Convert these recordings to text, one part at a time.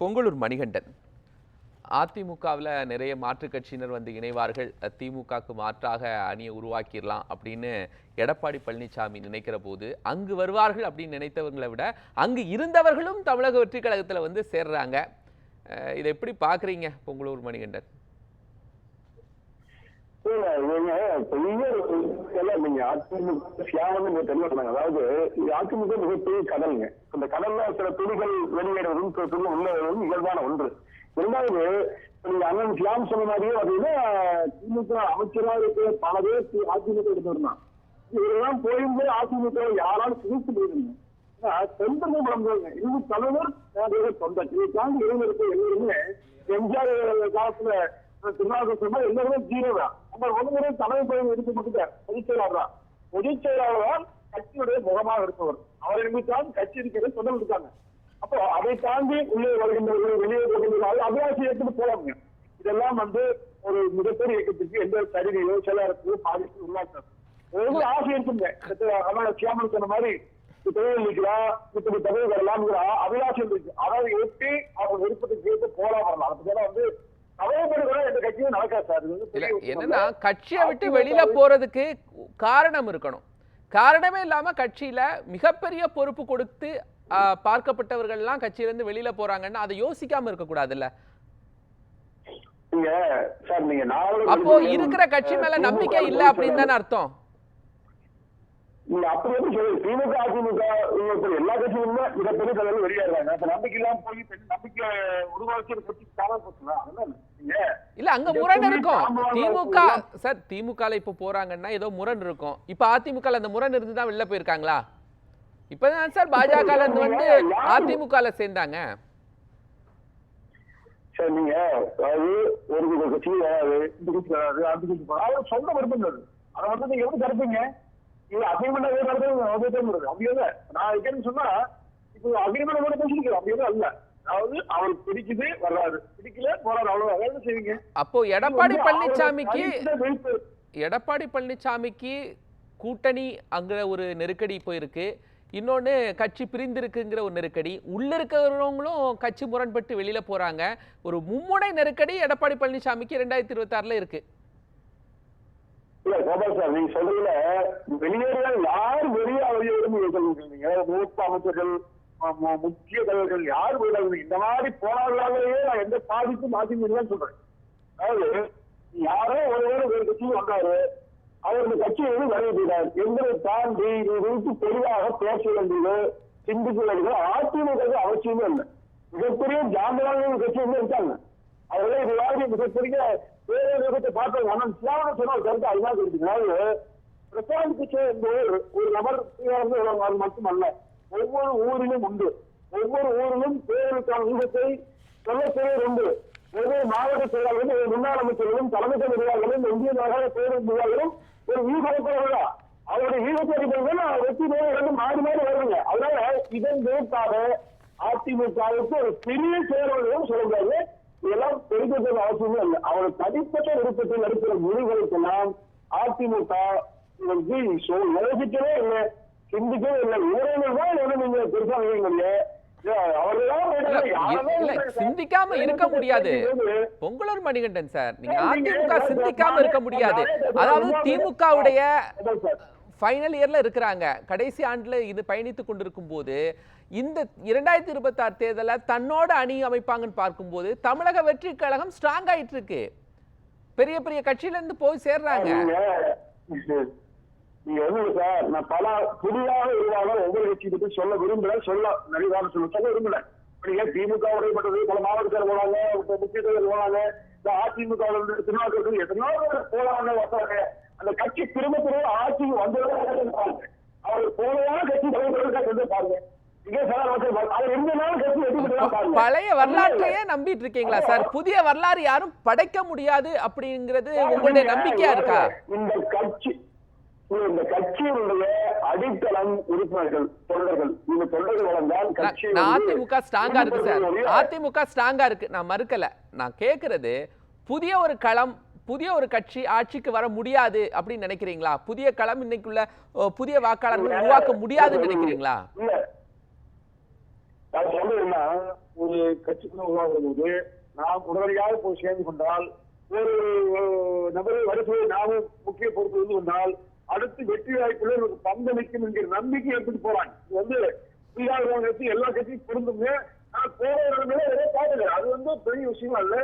பொங்கலூர் மணிகண்டன். அதிமுகவில் நிறைய மாற்றுக் கட்சியினர் வந்து இணைவார்கள். திமுகவுக்கு மாற்றாக அணியை உருவாக்கிடலாம் அப்படின்னு எடப்பாடி பழனிசாமி நினைக்கிற போது அங்கு வருவார்கள் அப்படின்னு நினைத்தவங்களை விட அங்கு இருந்தவர்களும் தமிழக வெற்றி கழகத்தில் வந்து சேர்றாங்க. இதை எப்படி பார்க்குறீங்க பொங்கலூர் மணிகண்டன்? பெரிய ஒரு எல்லாம் நீங்க அதிமுக சியாமன்னு நீங்க தெளிவா சொன்னாங்க. அதாவது இது அதிமுக மிகப்பெரிய கடலுங்க. அந்த கடல்ல சில துணிகள் வெளியேறுவதும் சில துணிகள் உள்ள வருவதும் இயல்பான ஒன்று. இரண்டாவது நீங்க அண்ணன் சியாம் சொன்ன மாதிரியே பாத்தீங்கன்னா திமுக அமைச்சராக இருக்கிற பலவே பேர் அதிமுக எடுத்துருந்தான் இவரெல்லாம் போயும்போது அதிமுக யாராலும் சிரித்து போயிருந்தீங்க சொந்தமே மறந்துங்க இது தலைவர் நிறைய சொந்த இதை தாண்டி இளைஞருக்கு எல்லாருமே எம்ஜிஆர் காலத்துல திருநாவுக்கரசு எல்லாருமே ஜீரோ தான். நம்ம ஒன்று தலைமை பதவி எடுத்து மட்டும் பொதுச் செயலாளர் தான். பொதுச் செயலாளர் தான் கட்சியுடைய முகமாக இருப்பவர். அவரை நிமித்தான் கட்சி இருக்கிறது சொந்தம் இருக்காங்க அப்போ அதை தாண்டி உள்ளே வருகின்றவர்கள் வெளியே வருகின்றவர்கள் அபிலாஷை எடுத்துட்டு போலாங்க இதெல்லாம் வந்து ஒரு மிகப்பெரிய இயக்கத்துக்கு எந்த சரிவையோ செயலாளர்களோ பாதிப்பு உள்ளாக்காது ஒரு ஆசை இருக்குங்க அதனால சியாமன் சொன்ன மாதிரி தொழில் நிற்கலாம் இப்படி தகவல் வரலாம்ங்கிற அபிலாஷம் இருக்கு. அதாவது எப்படி அவங்க விருப்பத்துக்கு கேட்டு போலாம் வரலாம் அதுக்கு வந்து என்னன்னா. கட்சியை விட்டு வெளியில போறதுக்கு காரணம் இருக்கணும். காரணமே இல்லாம கட்சியில மிகப்பெரிய பொறுப்பு கொடுத்து ஆஹ், பார்க்கப்பட்டவர்கள்லாம் கட்சியிலிருந்து வெளியில போறாங்கன்னா அதை யோசிக்காம இருக்க கூடாதுல்ல அப்போ இருக்கிற கட்சி மேல நம்பிக்கை இல்ல அப்படின்னு தானே அர்த்தம்? நீங்க அப்படி எப்படி சொல்லுங்க திமுக அதிமுக எல்லா கட்சியுமே மிகப்பெரிய தலைவர் வெளியேறாங்க. அப்ப நம்பிக்கை இல்லாம போய் நம்பிக்கை உருவாக்கி கட்சி போச்சுங்களா அதெல்லாம் இல்ல. இல்ல அங்க முரண் இருக்கும். திமுக. சார் திமுகல இப்ப போறாங்கன்னா ஏதோ முரண் இருக்கும். இப்ப அதிமுக அந்த முரண் இருந்து தான் வெளில போயிருக்காங்களா? இப்பதான் சார் பாஜக இருந்து வந்து அதிமுக சேர்ந்தாங்க. சரி நீங்க அதாவது ஒரு கட்சி வராது இந்த கட்சி வராது அந்த கட்சி வராது அவர் சொந்த விருப்பம் அது அதை வந்து நீங்க எப்படி தடுப்பீங்க இது அக்ரிமெண்ட் வேறு நடந்தது அப்படி இல்ல. நான் இருக்கேன்னு சொன்னா இப்போ அக்ரிமெண்ட் கூட பேசிருக்கிறோம் அப்படி எதுவும் அல்ல. அதாவது அவருக்கு பிடிக்குது வர்றாரு. பிடிக்கல போறாரு. அவ்வளவு அதாவது செய்வீங்க. அப்போ எடப்பாடி பழனிசாமிக்கு. எடப்பாடி பழனிசாமிக்கு கூட்டணி அங்க ஒரு நெருக்கடி போயிருக்கு இன்னொன்னு கட்சி பிரிந்திருக்குங்கிற ஒரு நெருக்கடி. உள்ள இருக்கிறவங்களும் கட்சி முரண்பட்டு வெளியில போறாங்க. ஒரு மும்முனை நெருக்கடி எடப்பாடி பழனிசாமிக்கு ரெண்டாயிரத்தி இருபத்தி இருக்கு. இல்ல கோபால் சார் நீங்க சொல்றதுல வெளியேறியால் யார் வெளியே வெளியேறும் நீங்க மூத்த அமைச்சர்கள் முக்கிய தலைவர்கள் யார் வெளியாகுது இந்த மாதிரி போராடலாகவே நான் எந்த பாதிப்பும் மாற்றிங்கன்னு சொல்றேன். அதாவது யாரோ ஒருவர் ஒரு கட்சி வந்தாரு அவர் இந்த கட்சியை வந்து வரைய எங்களை தாண்டி இது குறித்து தெளிவாக பேச வேண்டியது சிந்திக்க வேண்டியது அதிமுக அவசியமே இல்லை. மிகப்பெரிய ஜாம்பவான கட்சி வந்து இருக்காங்க. அவர்களே இது மாதிரி மிகப்பெரிய பேரத்தை பார்த்தவங்க ஆனால் சியாம சொன்ன கருத்து அதுதான் இருக்கு பிரசாந்த் கிஷோர் என்பவர் ஒரு நபர் வந்து அது மட்டுமல்ல ஒவ்வொரு ஊரிலும் உண்டு. ஒவ்வொரு ஊரிலும் பேரலுக்கான ஊகத்தை சொல்லக்கூடிய உண்டு ஒவ்வொரு மாவட்ட செயலாளர்களும் ஒரு முன்னாள் அமைச்சர்களும் தலைமை நிர்வாகிகளும் இந்திய நகர பேருந்து நிர்வாகிகளும் ஒரு ஈகப்படுத்துறவர்களா அவருடைய ஈகப்படுத்தல் வெற்றி மேல மாறி மாறி வருவாங்க அதனால இதன் விருப்பாக அதிமுகவுக்கு ஒரு பெரிய செயல்களும் சொல்ல இதெல்லாம் தெரிவிக்கிறது அவசியமே இல்லை. அவர் தனிப்பட்ட விருப்பத்தில் எடுக்கிற முடிவுகளுக்கெல்லாம் அதிமுக யோசிக்கவே இல்லை சிந்திக்கவே இல்லை. ஊரங்கள் தான் என்ன நீங்க பெருசா இல்ல, சிந்திக்காம இருக்க முடியாது. பொங்கலூர் மணிகண்டன் சார் நீங்க அதிமுக சிந்திக்காம இருக்க முடியாது. அதாவது திமுகவுடைய ஃபைனல் இயர்ல இருக்கிறாங்க. கடைசி ஆண்டுல இது பயணித்து கொண்டிருக்கும் போது இந்த இரண்டாயிரத்தி இருபத்தாறு தேர்தலில் தன்னோட அணி அமைப்பாங்கன்னு பார்க்கும்போது தமிழக வெற்றி கழகம் ஸ்ட்ராங் ஆயிட்டு இருக்கு பெரிய பெரிய கட்சியில இருந்து போய் சேர்றாங்க. நான் பல புதிதாக உருவாக ஒவ்வொரு கட்சியை பற்றி சொல்ல விரும்பல சொல்ல நிறைய சொல்ல விரும்பல. நீங்க திமுக உடைப்பட்டது பல மாவட்டத்தில் போனாங்க முக்கிய தலைவர் போனாங்க. இந்த அதிமுக வந்து திருநாவுக்கரசு எத்தனையோ பேர் போனாங்க வந்தாங்க அந்த கட்சி திரும்ப திரும்ப ஆட்சிக்கு வந்தவங்க பாருங்க. அவர் போனதான கட்சி தலைவர்கள் வந்து பாருங்க. இங்கே சார் அவர் இருந்தனால கட்சி வெற்றி பாருங்க. பழைய வரலாற்றையே நம்பிட்டு இருக்கீங்களா சார்? புதிய வரலாறு யாரும் படைக்க முடியாது அப்படிங்கிறது உங்களுடைய நம்பிக்கையா இருக்கா? இந்த கட்சி இந்த கட்சியினுடைய அடித்தளம் உறுப்பினர்கள் தொண்டர்கள். இந்த தொண்டர்கள் வளர்ந்தால் நான் கட்சி நான் வந்து அதிமுக ஸ்ட்ராங்கா இருக்கு சார். அதிமுக ஸ்ட்ராங்கா இருக்கு. நான் மறுக்கல. நான் கேக்குறது புதிய ஒரு களம் புதிய ஒரு கட்சி ஆட்சிக்கு வர முடியாது அப்படின்னு நினைக்கிறீங்களா? புதிய களம் இன்னைக்குள்ள புதிய வாக்காளர்கள் உருவாக்க முடியாதுன்னு நினைக்கிறீங்களா? நான் ஒரு கட்சிக்குள்ள உருவாகும் போது நாம் உடனடியாக போய் சேர்ந்து கொண்டால் ஒரு நபரை வரிசையை நாமும் முக்கிய பொறுப்பு இருந்து கொண்டால் அடுத்து வெற்றி வாய்ப்புல நமக்கு பங்களிக்கும் என்கிற நம்பிக்கை எடுத்துட்டு போறாங்க. இது வந்து புதிதாக கட்சி எல்லா கட்சியும் பொருந்துங்க ஆனா போற இடங்களே ஒரே பாடுங்க அது வந்து பெரிய விஷயம் அல்ல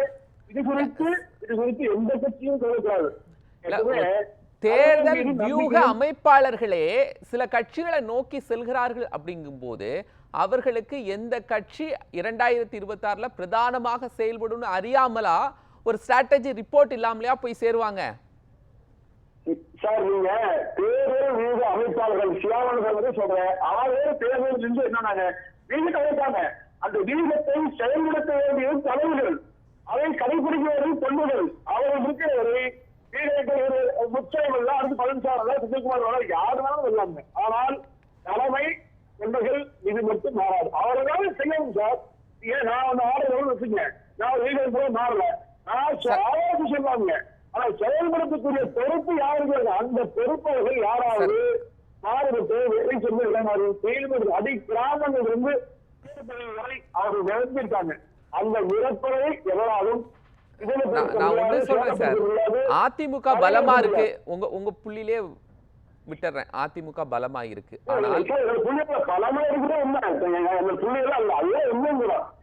இது குறித்து இது குறித்து எந்த கட்சியும் கவலைப்படாது. தேர்தல் வியூக அமைப்பாளர்களே சில கட்சிகளை நோக்கி செல்கிறார்கள் அப்படிங்கும்போது அவர்களுக்கு எந்த கட்சி இரண்டாயிரத்தி இருபத்தி ஆறுல பிரதானமாக செயல்படும்னு அறியாமலா ஒரு ஸ்ட்ராட்டஜி ரிப்போர்ட் இல்லாமலையா போய் சேருவாங்க? சார் நீங்க தேர்தல் வியூக அமைப்பாளர்கள் சியாமன் வந்து சொல்றேன். ஆறு தேர்தல் நின்று என்னன்னாங்க வீடு அமைப்பாங்க அந்த வீகத்தை செயல்படுத்த வேண்டியது தலைவர்கள் அதை கடைபிடிக்க வேண்டியது தொண்டர்கள் அவர்கள் இருக்கிறவரை ஒரு முச்சயம் இல்ல. அடுத்து பழனிசாமி இல்ல சுஜிகுமார் இல்ல யாரு வேணாலும் வெல்லாங்க ஆனால் தலைமை தொண்டர்கள் இது மட்டும் மாறாது. அவர்களால செய்யணும் சார். ஏன் நான் அந்த ஆர்டர் வச்சுங்க நான் வீரர் கூட மாறல. நான் ஆலோசனை சொல்லுவாங்க. ஆனா செயல்படுத்தக்கூடிய பொறுப்பு யாருக்கு? அந்த பொறுப்பவர்கள் யாராவது மாறுபட்டு வேலை சொல்லி இடமாறு செயல்படுது அடி கிராமங்கள் இருந்து வரை அவர்கள் நிரப்பியிருக்காங்க அந்த நிரப்பதை எவராலும் நான் ஒண்ணு சொல்றேன் சார். அதிமுக பலமா இருக்கு. உங்க உங்க புள்ளிலே விட்டுறேன். அதிமுக பலமா இருக்கு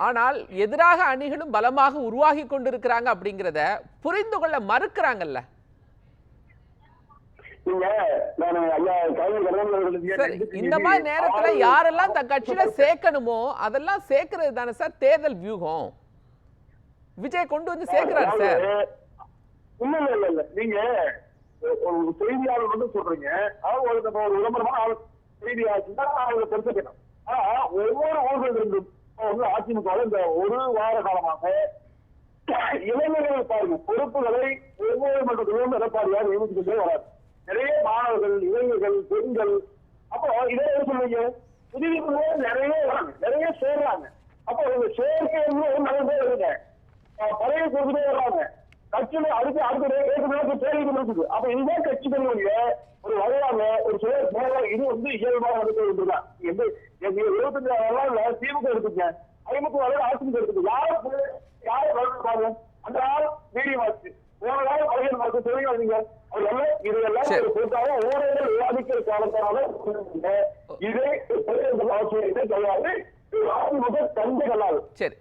ஆனால் எதிராக அணிகளும் பலமாக உருவாகி கொண்டிருக்கிறாங்க அப்படிங்கிறத புரிந்து கொள்ள மறுக்கிறாங்கல்ல. இந்த நீதி, மாதிரி நேரத்துல யாரெல்லாம் தன் கட்சியில சேர்க்கணுமோ அதெல்லாம் சேர்க்கிறது தானே சார் தேர்தல் வியூகம். விஜய் கொண்டு வந்து சேர்க்கிறாரு சார். இல்ல இல்ல இல்ல. நீங்க ஒரு- செய்தியாளர் வந்து சொல்றீங்க. அதாவது ஒரு நம்ம ஒரு விளம்பரமான ஆள் செய்தியாளர் அவங்க தெரிஞ்சுக்கணும். ஆனா ஒவ்வொரு ஊர்கள் இருந்தும் வந்து அதிமுக இந்த ஒரு வார காலமாக இளைஞர்கள் பாருங்க. பொறுப்புகளை ஒவ்வொரு மன்றத்திலும் எடப்பாடியார் நியமித்துக்கொண்டே வராது நிறைய மாணவர்கள் இளைஞர்கள் பெண்கள். அப்போ இதை என்ன சொல்லுவீங்க புதிய நிறைய வராங்க. நிறைய சேர்றாங்க. அப்போ இந்த சேர்க்கை வந்து நிறைய பேர் இருக்குங்க பழைய கொடுத்துட்டே வர்றாங்க. கட்சியில அடுத்து அடுத்த ஏற்கனவே தேர்தல் இருக்குது அப்ப இந்த கட்சிகளுடைய ஒரு வருவாங்க ஒரு போவாங்க இது வந்து இயல்பாக வேண்டியதுதான் எந்த எங்க இருபத்தஞ்சு வரலாறுல திமுக எடுத்துங்க ஐமுக வரலாறு அதிமுக எடுத்துங்க யாரை பு- யாரை வளர்ப்பாங்க அந்த ஆள் மீடியம் ஆச்சு நாள் பழைய மாசம் தெரியும் நீங்க? அதெல்லாம் இதெல்லாம். ஒரு கூட்டாக ஊழல் விவாதிக்கிற காலத்தினால இதே அவசியம் கிடையாது அதிமுக தந்தை கல்லாது சரி.